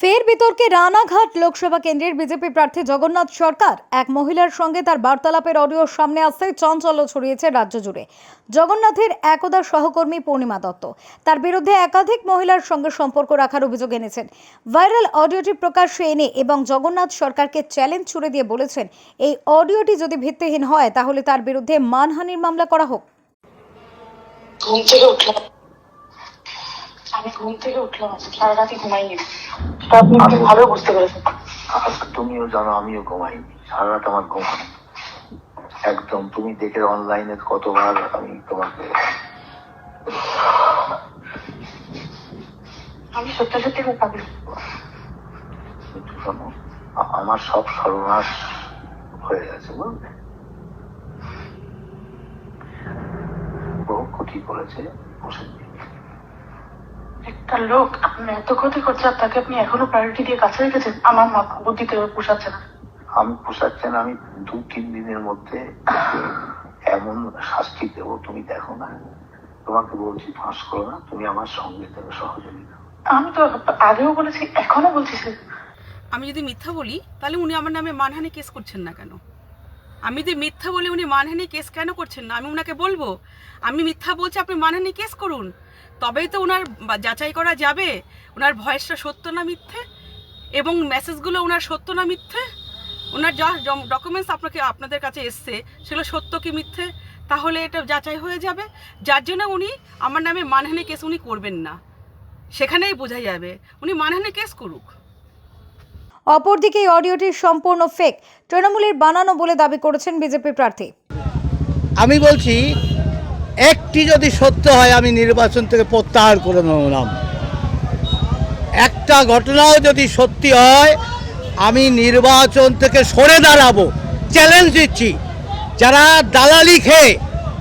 ফের বিতর্কে রানাঘাট লোকসভা কেন্দ্রের বিজেপি প্রার্থী জগন্নাথ সরকার। এক মহিলার সঙ্গে তার বার্তালাপের অডিও সামনে আসতে চঞ্চল্য ছড়িয়েছে রাজ্য জুড়ে। জগন্নাথের একদা সহকর্মী পূর্ণিমা দত্ত তার বিরুদ্ধে একাধিক মহিলার সঙ্গে সম্পর্ক রাখার অভিযোগ এনেছেন। ভাইরাল অডিওটি প্রকাশ্যে এনে এবং জগন্নাথ সরকারকে চ্যালেঞ্জ ছুড়ে দিয়ে বলেছেন, এই অডিওটি যদি ভিত্তিহীন হয় তাহলে তার বিরুদ্ধে মানহানির মামলা করা হোক। আমি ঘুম থেকে উঠলাম সারা রাতি ঘুমাইনি। আপনি খুব ভালো বুঝতে পেরেছেন তুমিও জানো আমিও ঘুমাইনি। সারা রাত আমার ঘুম একদম তুমি দেখে অনলাইনে কতবার আমি তোমাকে আমি সত্যি সত্যি ভাবি আমার সব সর্বনাশ হয়ে গেছে বুঝলে? বহু ক্ষতি করেছে বসে দিন। একটা লোক আপনি এত ক্ষতি করছে আর তাকে আপনি এখনও প্রায়োরিটি দিয়ে কাছে রেখেছেন আমার মা বুদ্ধিতে পোষাচ্ছে না। আমি পোষাচ্ছে না আমি দু তিন দিনের মধ্যে এমন শাস্তি দেবো তুমি দেখো না। তোমাকে বলছি ফাঁস করো না তুমি আমার সঙ্গে দেবে সহযোগিতা আমি তো আগেও বলেছি এখনও বলছি আমি যদি মিথ্যা বলি তাহলে উনি আমার নামে মানহানি কেস করছেন না কেন? আমি যদি মিথ্যা বলি উনি মানহানি কেস কেন করছেন না? আমি ওনাকে বলব, আমি মিথ্যা বলছি, আপনি মানহানি কেস করুন। তবেই তো ওনার যাচাই করা যাবে। ওনার ভয়েসটা সত্য না মিথ্যে? এবং মেসেজগুলো ওনার সত্য না মিথ্যে? ওনার যা ডকুমেন্টস আপনাকে, আপনাদের কাছে এসছে, সেগুলো সত্য কি মিথ্যে? তাহলে এটা যাচাই হয়ে যাবে। যার জন্য উনি আমার নামে মানহানি কেস উনি করবেন না। সেখানেই বোঝা যাবে। উনি মানহানি কেস করুক। অপরদিকে এই অডিওটি সম্পূর্ণ ফেক তৃণমূলের বানানো বলে দাবি করেছেন বিজেপি প্রার্থী। আমি বলছি, একটি যদি সত্য হয়, আমি নির্বাচন থেকে প্রত্যাহার করে নিলাম একটা ঘটনাও যদি সত্যি হয়, আমি নির্বাচন থেকে সরে দাঁড়াবো। চ্যালেঞ্জ দিচ্ছি। যারা দালালি খেয়ে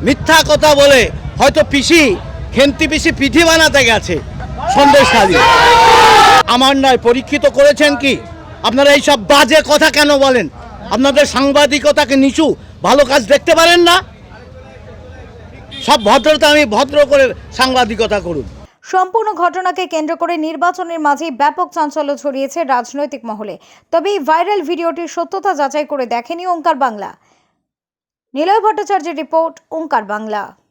মিথ্যা কথা বলে, হয়তো পিসি, খেন্তি পিসি পিঠি বানাতে গেছে। সন্দেশখালী আমার নয় পরীক্ষিত করেছেন কি? আপনারা এইসব বাজে কথা কেন বলেন? আপনাদের সাংবাদিকতাকে নিচু, ভালো কাজ দেখতে পারেন না? সব ভদ্রতা আমি ভদ্র করে সাংবাদিকতা করুন। সম্পূর্ণ ঘটনাকে কেন্দ্র করে নির্বাচনের মাঝেই ব্যাপক চাঞ্চল্য ছড়িয়েছে রাজনৈতিক মহলে। তবে এই ভাইরাল ভিডিওটির সত্যতা যাচাই করে দেখেনি ওঙ্কার বাংলা। নিলয় ভট্টাচার্যের রিপোর্ট, ওঙ্কার বাংলা।